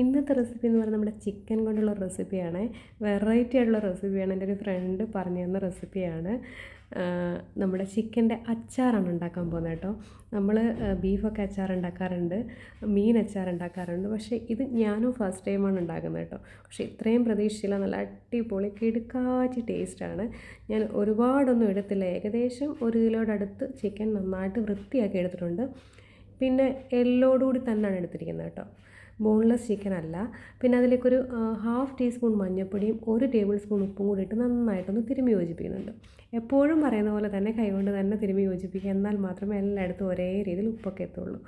ഇന്നത്തെ റെസിപ്പി എന്ന് പറയുന്നത് നമ്മുടെ ചിക്കൻ കൊണ്ടുള്ള റെസിപ്പിയാണ് വെറൈറ്റി ആയിട്ടുള്ള റെസിപ്പിയാണ് എന്റെ ഒരു ഫ്രണ്ട് പറഞ്ഞു തന്ന റെസിപ്പിയാണ് നമ്മുടെ ചിക്കന്റെ അച്ചാറാണ് ഉണ്ടാക്കാൻ പോകുന്നത് കേട്ടോ. നമ്മൾ ബീഫൊക്കെ അച്ചാർ ഉണ്ടാക്കാറുണ്ട്. മീൻ അച്ചാർ ഉണ്ടാക്കാറുണ്ട്. പക്ഷേ ഇത് ഞാനും ഫസ്റ്റ് ടൈമാണ് ഉണ്ടാക്കുന്നത് കേട്ടോ. പക്ഷേ ഇത്രയും പ്രതീക്ഷിച്ചില്ല. നല്ല അടിപൊളി കിടുക്കാച്ചി ടേസ്റ്റാണ് ഞാൻ ഒരുപാടൊന്നും എടുത്തില്ല ഏകദേശം ഒരു കിലോയുടെ അടുത്ത് ചിക്കൻ നന്നായിട്ട് വൃത്തിയാക്കി എടുത്തിട്ടുണ്ട്. പിന്നെ എല്ലോടുകൂടി തന്നെയാണ് എടുത്തിരിക്കുന്നത് കേട്ടോ. ബോൺലെസ് ചിക്കൻ അല്ല. പിന്നെ അതിലേക്കൊരു ഹാഫ് ടീസ്പൂൺ മഞ്ഞൾപ്പൊടിയും ഒരു ടേബിൾ സ്പൂൺ ഉപ്പും കൂടിയിട്ട് നന്നായിട്ടൊന്ന് തിരുമ്മി യോജിപ്പിക്കുന്നുണ്ട്. എപ്പോഴും പറയുന്ന പോലെ തന്നെ കൈകൊണ്ട് തന്നെ തിരുമ്മി യോജിപ്പിക്കുക. എന്നാൽ മാത്രമേ എല്ലായിടത്തും ഒരേ രീതിയിൽ ഉപ്പൊക്കെ എത്തുള്ളൂ.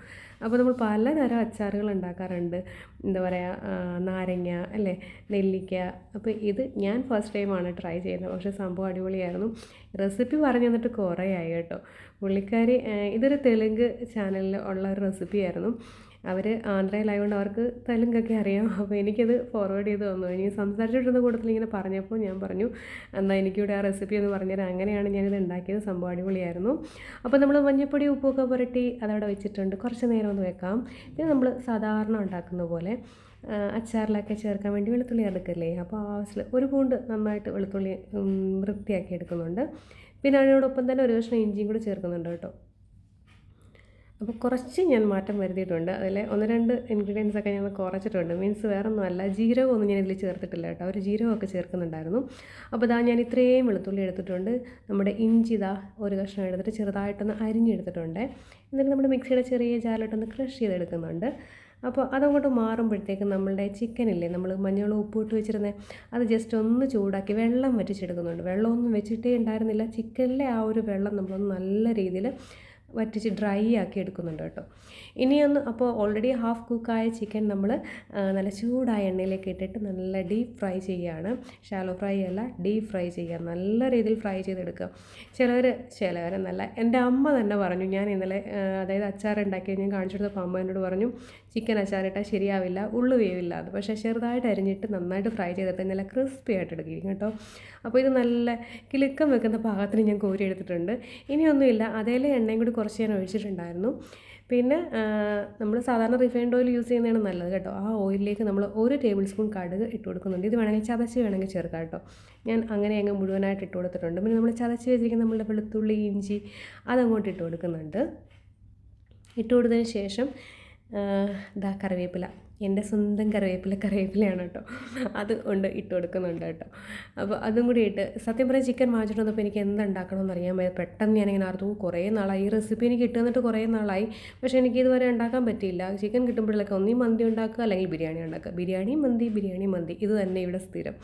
അപ്പോൾ നമ്മൾ പലതരം അച്ചാറുകൾ ഉണ്ടാക്കാറുണ്ട്. എന്താ പറയുക നാരങ്ങ അല്ലേ നെല്ലിക്ക. അപ്പോൾ ഇത് ഞാൻ ഫസ്റ്റ് ടൈമാണ് ട്രൈ ചെയ്യുന്നത്. പക്ഷേ സംഭവം അടിപൊളിയായിരുന്നു. റെസിപ്പി പറഞ്ഞു തന്നിട്ട് കുറേ ആയി കേട്ടോ. പുള്ളിക്കാരി ഇതൊരു തെലുങ്ക് ചാനലിൽ ഉള്ള ഒരു റെസിപ്പിയായിരുന്നു അവർ ആന്ധ്രയിലായതുകൊണ്ട് അവർക്ക് തെലുങ്കൊക്കെ അറിയാം. അപ്പോൾ എനിക്കത് ഫോർവേഡ് ചെയ്ത് തന്നു. ഇനി സംസാരിച്ചിട്ടിരുന്ന കൂട്ടത്തിൽ ഇങ്ങനെ പറഞ്ഞപ്പോൾ ഞാൻ പറഞ്ഞു എന്നാൽ എനിക്കിവിടെ ആ റെസിപ്പി എന്ന് പറഞ്ഞുതരാം അങ്ങനെയാണ് ഞാനിത് ഉണ്ടാക്കിയത്. സംഭവം അടിപൊളിയായിരുന്നു. അപ്പോൾ നമ്മൾ മഞ്ഞപ്പൊടി ഉപ്പൊക്കെ പുരട്ടി അതവിടെ വെച്ചിട്ടുണ്ട്. കുറച്ച് നേരം ഒന്ന് വെക്കാം. പിന്നെ നമ്മൾ സാധാരണ ഉണ്ടാക്കുന്ന പോലെ അച്ചാറിലൊക്കെ ചേർക്കാൻ വേണ്ടി വെളുത്തുള്ളി എടുക്കില്ലേ അപ്പോൾ ആവശ്യത്തിൽ ഒരു പൂണ്ട് നന്നായിട്ട് വെളുത്തുള്ളി വൃത്തിയാക്കി എടുക്കുന്നുണ്ട്. പിന്നെ അതിനോടൊപ്പം തന്നെ ഒരു കഷ്ണം ഇഞ്ചിയും കൂടി ചേർക്കുന്നുണ്ട് കേട്ടോ. അപ്പോൾ കുറച്ച് ഞാൻ മാറ്റം വരുത്തിയിട്ടുണ്ട്. അതിൽ ഒന്ന് രണ്ട് ഇൻഗ്രീഡിയൻസ് ഒക്കെ ഞാൻ കുറച്ചിട്ടുണ്ട്. മീൻസ് വേറെ ഒന്നുമല്ല ജീരകമൊന്നും ഞാൻ ഇതിൽ ചേർത്തിട്ടില്ല കേട്ടോ. ഒരു ജീരകമൊക്കെ ചേർക്കുന്നുണ്ടായിരുന്നു. അപ്പോൾ ഇതാ ഞാൻ ഇത്രയും വെളുത്തുള്ളി എടുത്തിട്ടുണ്ട്. നമ്മുടെ ഇഞ്ചി ഇതാ ഒരു കഷ്ണം എടുത്തിട്ട് ചെറുതായിട്ടൊന്ന് അരിഞ്ഞെടുത്തിട്ടുണ്ട്. എന്നിട്ട് നമ്മുടെ മിക്സിയുടെ ചെറിയ ജാലിട്ടൊന്ന് ക്രഷ് ചെയ്തെടുക്കുന്നുണ്ട്. അപ്പോൾ അതങ്ങോട്ട് മാറുമ്പോഴത്തേക്കും നമ്മളുടെ ചിക്കനില്ലേ നമ്മൾ മഞ്ഞളും ഉപ്പ് ഇട്ട് വെച്ചിരുന്നത് അത് ജസ്റ്റ് ഒന്ന് ചൂടാക്കി വെള്ളം വറ്റിച്ചെടുക്കുന്നുണ്ട്. വെള്ളമൊന്നും വെച്ചിട്ടേ ഉണ്ടായിരുന്നില്ല. ചിക്കനിലെ ആ ഒരു വെള്ളം നമ്മളൊന്ന് നല്ല രീതിയിൽ വറ്റിച്ച് ഡ്രൈ ആക്കി എടുക്കുന്നുണ്ട് കേട്ടോ. ഇനിയൊന്ന് അപ്പോൾ ഓൾറെഡി ഹാഫ് കുക്കായ ചിക്കൻ നമ്മൾ നല്ല ചൂടായ എണ്ണയിലേക്ക് ഇട്ടിട്ട് നല്ല ഡീപ്പ് ഫ്രൈ ചെയ്യുകയാണ് ഷാലോ ഫ്രൈ അല്ല ഡീപ്പ് ഫ്രൈ ചെയ്യുക നല്ല രീതിയിൽ ഫ്രൈ ചെയ്തെടുക്കുക ചിലവർ നല്ല എന്റെ അമ്മ തന്നെ പറഞ്ഞു ഞാൻ ഇന്നലെ അതായത് അച്ചാർ ഉണ്ടാക്കി ഞാൻ കാണിച്ചു കൊടുത്തപ്പോൾ അമ്മ എന്നോട് പറഞ്ഞു ചിക്കൻ അച്ചാറിട്ടാൽ ശരിയാവില്ല ഉള്ളു വേവില്ല അത്. പക്ഷേ ചെറുതായിട്ട് അരിഞ്ഞിട്ട് നന്നായിട്ട് ഫ്രൈ ചെയ്തിട്ട് നല്ല ക്രിസ്പി ആയിട്ട് എടുക്കും കേട്ടോ. അപ്പോൾ ഇത് നല്ല കിലുക്കം വെക്കുന്ന പാകത്തിന് ഞാൻ കോരി എടുത്തിട്ടുണ്ട്. ഇനിയൊന്നുമില്ല അതേലെ എണ്ണയും കൂടി കുറച്ച് ഞാൻ ഒഴിച്ചിട്ടുണ്ടായിരുന്നു. പിന്നെ നമ്മൾ സാധാരണ റിഫൈൻഡ് ഓയിൽ യൂസ് ചെയ്യുന്നതാണ് നല്ലത് കേട്ടോ. ആ ഓയിലിലേക്ക് നമ്മൾ ഒരു ടേബിൾ സ്പൂൺ കടുക് ഇട്ട് കൊടുക്കുന്നുണ്ട്. ഇത് വേണമെങ്കിൽ ചതച്ച് വേണമെങ്കിൽ ചേർക്കാം കേട്ടോ. ഞാൻ അങ്ങനെ അങ്ങ് മുഴുവനായിട്ട് ഇട്ട് കൊടുത്തിട്ടുണ്ട്. പിന്നെ നമ്മൾ ചതച്ച് വെച്ചിരിക്കുന്ന നമ്മളുടെ വെളുത്തുള്ളി ഇഞ്ചി അതങ്ങോട്ട് ഇട്ട് കൊടുക്കുന്നുണ്ട്. ഇട്ട് കൊടുത്തതിന് ശേഷം ദാ കറിവേപ്പില. എന്റെ സ്വന്തം കറിവേപ്പില കറിവേപ്പിലയാണ് കേട്ടോ. അത് കൊണ്ട് ഇട്ട് കൊടുക്കുന്നുണ്ട് കേട്ടോ. അപ്പോൾ അതും കൂടി ഇട്ട് സത്യം പറയാം ചിക്കൻ വാങ്ങിച്ചിട്ട് വന്നപ്പോൾ എനിക്ക് എന്തുണ്ടാക്കണമെന്ന് അറിയാൻ പറ്റും പെട്ടെന്ന് ഞാനിങ്ങനെ അറിഞ്ഞു കുറേ നാളായി. ഈ റെസിപ്പി എനിക്ക് കിട്ടുന്നിട്ട് കുറേ നാളായി. പക്ഷേ എനിക്ക് ഇതുവരെ ഉണ്ടാക്കാൻ പറ്റിയില്ല. ചിക്കൻ കിട്ടുമ്പോഴൊക്കെ ഒന്നീ മന്തി ഉണ്ടാക്കുക അല്ലെങ്കിൽ ബിരിയാണി ഉണ്ടാക്കുക. ബിരിയാണി മന്തി ബിരിയാണി മന്തി. ഇത് തന്നെ ഇവിടെ സ്ഥിരം.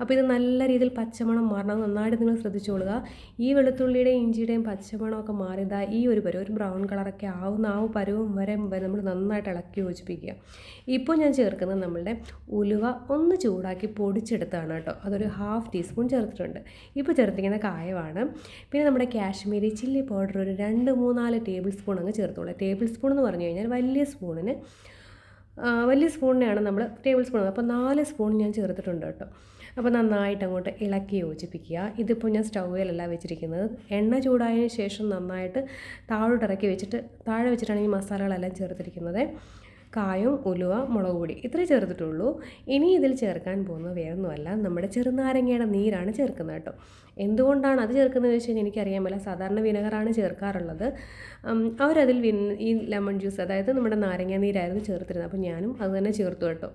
അപ്പോൾ ഇത് നല്ല രീതിയിൽ പച്ചമണം മാറണം. നന്നായിട്ട് നിങ്ങൾ ശ്രദ്ധിച്ചോളുക ഈ വെളുത്തുള്ളിയുടെയും ഇഞ്ചിയുടെയും പച്ചമണമൊക്കെ മാറിയതാ ഈ ഒരു പരുവം. ഒരു ബ്രൗൺ കളറൊക്കെ ആവുന്ന ആ പരുവം വരെ നമ്മൾ നന്നായിട്ട് ഇളക്കി യോജിപ്പിക്കുക. ഇപ്പോൾ ഞാൻ ചേർക്കുന്നത് നമ്മളുടെ ഉലുവ ഒന്ന് ചൂടാക്കി പൊടിച്ചെടുത്താണ് കേട്ടോ. അതൊരു ഹാഫ് ടീസ്പൂൺ ചേർത്തിട്ടുണ്ട്. ഇപ്പോൾ ചേർത്തിരിക്കുന്ന കായമാണ് പിന്നെ നമ്മുടെ കാശ്മീരി ചില്ലി പൗഡർ ഒരു രണ്ട് മൂന്നാൽ ടേബിൾ സ്പൂൺ അങ്ങ് ചേർത്തോളൂ. ടേബിൾ സ്പൂൺ എന്ന് പറഞ്ഞു കഴിഞ്ഞാൽ വലിയ സ്പൂണിന് വലിയ സ്പൂണിനെയാണ് നമ്മൾ ടേബിൾ സ്പൂൺ അപ്പോൾ നാല് സ്പൂൺ ഞാൻ ചേർത്തിട്ടുണ്ട് കേട്ടോ. അപ്പോൾ നന്നായിട്ട് അങ്ങോട്ട് ഇളക്കി യോജിപ്പിക്കുക. ഇതിപ്പോൾ ഞാൻ സ്റ്റൗവിലല്ല വെച്ചിരിക്കുന്നത്. എണ്ണ ചൂടായതിന് ശേഷം നന്നായിട്ട് താഴോട്ടിറക്കി വെച്ചിട്ട് താഴെ വെച്ചിട്ടാണ് ഈ മസാലകളെല്ലാം ചേർത്തിരിക്കുന്നത്. കായും ഉലുവ മുളക് പൊടി ഇത്രേ ചേർത്തിട്ടുള്ളൂ. ഇനി ഇതിൽ ചേർക്കാൻ പോകുന്നത് വേറൊന്നുമല്ല. നമ്മുടെ ചെറുനാരങ്ങയുടെ നീരാണ് ചേർക്കുന്നത് കേട്ടോ. എന്തുകൊണ്ടാണ് അത് ചേർക്കുന്നത് വെച്ച് കഴിഞ്ഞാൽ എനിക്കറിയാൻ പറ്റില്ല. സാധാരണ വിനെഗറാണ് ചേർക്കാറുള്ളത്. അവരതിൽ വിൻ ഈ ലെമൺ ജ്യൂസ് അതായത് നമ്മുടെ നാരങ്ങ നീരായിരുന്നു ചേർത്തിരുന്നത്. അപ്പോൾ ഞാനും അത് തന്നെ ചേർത്തു കേട്ടോ.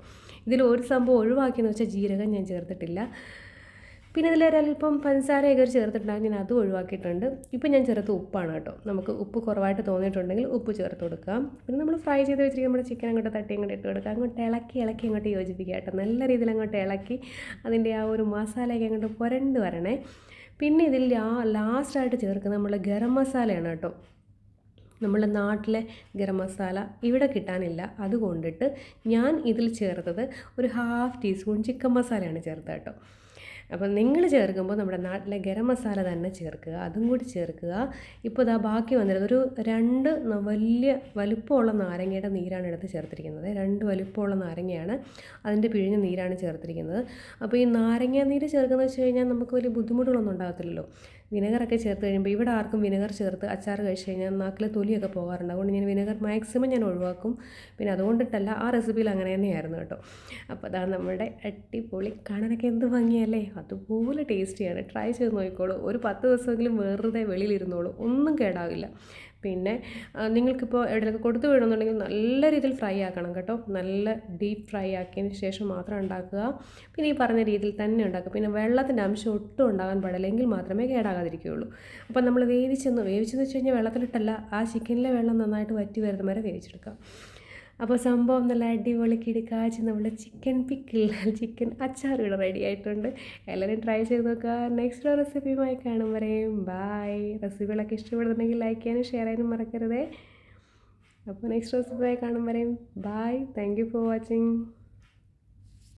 ഇതിൽ ഒരു സംഭവം ഒഴിവാക്കിയെന്ന് വെച്ചാൽ ജീരകം ഞാൻ ചേർത്തിട്ടില്ല. പിന്നെ ഇതിൽ ഒരല്പം പഞ്ചസാരയൊക്കെ ഒരു ചേർത്തിട്ടുണ്ടാകും ഞാൻ അതും ഒഴിവാക്കിയിട്ടുണ്ട്. ഇപ്പം ഞാൻ ചേർത്ത് ഉപ്പാണ് കേട്ടോ. നമുക്ക് ഉപ്പ് കുറവായിട്ട് തോന്നിയിട്ടുണ്ടെങ്കിൽ ഉപ്പ് ചേർത്ത് കൊടുക്കാം. പിന്നെ നമ്മൾ ഫ്രൈ ചെയ്ത് വെച്ചിരിക്കുന്ന നമ്മുടെ ചിക്കൻ അങ്ങോട്ട് തട്ടി അങ്ങോട്ട് ഇട്ട് കൊടുക്കാം. അങ്ങോട്ട് ഇളക്കി ഇളക്കി അങ്ങോട്ട് യോജിപ്പിക്കുക കേട്ടോ. നല്ല രീതിയിൽ അങ്ങോട്ട് ഇളക്കി അതിന്റെ ആ ഒരു മസാലയൊക്കെ അങ്ങോട്ട് പുരണ്ട് വരണേ. പിന്നെ ഇതിൽ ലാസ്റ്റായിട്ട് ചേർക്കുന്ന നമ്മൾ ഗരം മസാലയാണ് കേട്ടോ. നമ്മുടെ നാട്ടിലെ ഗരം മസാല ഇവിടെ കിട്ടാനില്ല. അതുകൊണ്ടിട്ട് ഞാൻ ഇതിൽ ചേർത്തത് ഒരു ഹാഫ് ടീസ്പൂൺ ചിക്കൻ മസാലയാണ് ചേർത്തത് കേട്ടോ. അപ്പം നിങ്ങൾ ചേർക്കുമ്പോൾ നമ്മുടെ നാട്ടിലെ ഗരം മസാല തന്നെ ചേർക്കുക അതും കൂടി ചേർക്കുക. ഇപ്പോൾ ഇതാ ബാക്കി വന്നിരുന്നത് ഒരു രണ്ട് വലിയ വലുപ്പമുള്ള നാരങ്ങയുടെ നീരാണ് എടുത്ത് ചേർത്തിരിക്കുന്നത്. രണ്ട് വലുപ്പമുള്ള നാരങ്ങയാണ് അതിന്റെ പിഴിഞ്ഞ നീരാണ് ചേർത്തിരിക്കുന്നത്. അപ്പോൾ ഈ നാരങ്ങ നീര് ചേർക്കുന്നത് വെച്ച് കഴിഞ്ഞാൽ നമുക്ക് വലിയ ബുദ്ധിമുട്ടുകളൊന്നും ഉണ്ടാകത്തില്ലല്ലോ. വിനെഗറൊക്കെ ചേർത്ത് കഴിയുമ്പോൾ ഇവിടെ ആർക്കും വിനെഗർ ചേർത്ത് അച്ചാർ കഴിച്ച് കഴിഞ്ഞാൽ നാക്കിലെ തൊലിയൊക്കെ പോകാറുണ്ട്. അതുകൊണ്ട് ഞാൻ വിനെഗർ മാക്സിമം ഞാൻ ഒഴിവാക്കും. പിന്നെ അതുകൊണ്ടിട്ടല്ല ആ റെസിപ്പിയിൽ അങ്ങനെ തന്നെയായിരുന്നു കേട്ടോ. അപ്പോൾ അതാണ് നമ്മുടെ അടിപൊളി കാണാനൊക്കെ എന്ത് ഭംഗിയല്ലേ? അതുപോലെ ടേസ്റ്റിയാണ് ട്രൈ ചെയ്ത് നോക്കിക്കോളൂ. ഒരു പത്ത് ദിവസമെങ്കിലും വെറുതെ വെളിയിലിരുന്നോളൂ ഒന്നും കേടാവില്ല. പിന്നെ നിങ്ങൾക്കിപ്പോൾ എവിടെയൊക്കെ കൊടുത്തു വിടണമെന്നുണ്ടെങ്കിൽ നല്ല രീതിയിൽ ഫ്രൈ ആക്കണം കേട്ടോ. നല്ല ഡീപ്പ് ഫ്രൈ ആക്കിയതിന് ശേഷം മാത്രം ഉണ്ടാക്കുക. പിന്നെ ഈ പറഞ്ഞ രീതിയിൽ തന്നെ ഉണ്ടാക്കുക. പിന്നെ വെള്ളത്തിന്റെ അംശം ഒട്ടും ഉണ്ടാകാൻ പാടില്ല. എങ്കിൽ മാത്രമേ കേടാകാതിരിക്കുകയുള്ളൂ. അപ്പോൾ നമ്മൾ വേവിച്ചെന്ന് വേവിച്ചെന്ന് വെച്ച് കഴിഞ്ഞാൽ വെള്ളത്തിലിട്ടല്ല ആ ചിക്കനിലെ വെള്ളം നന്നായിട്ട് വറ്റി വരുന്ന വരെ വേവിച്ചെടുക്കാം അപ്പോൾ സംഭവം നല്ല അടിപൊളി കിടക്കാച്ച് നമ്മുടെ ചിക്കൻ പിക്കിൾ ചിക്കൻ അച്ചാർ ഇവിടെ റെഡി ആയിട്ടുണ്ട്. എല്ലാവരും ട്രൈ ചെയ്ത് നോക്കുക. നെക്സ്റ്റ് റെസിപ്പിയുമായി കാണും വരെയും ബായ് റെസിപ്പികളൊക്കെ ഇഷ്ടപ്പെടുന്നുണ്ടെങ്കിൽ ലൈക്ക് ചെയ്യാനും ഷെയർ ചെയ്യാനും മറക്കരുതേ. അപ്പോൾ നെക്സ്റ്റ് റെസിപ്പിയായി കാണും വരെയും bye thank you for watching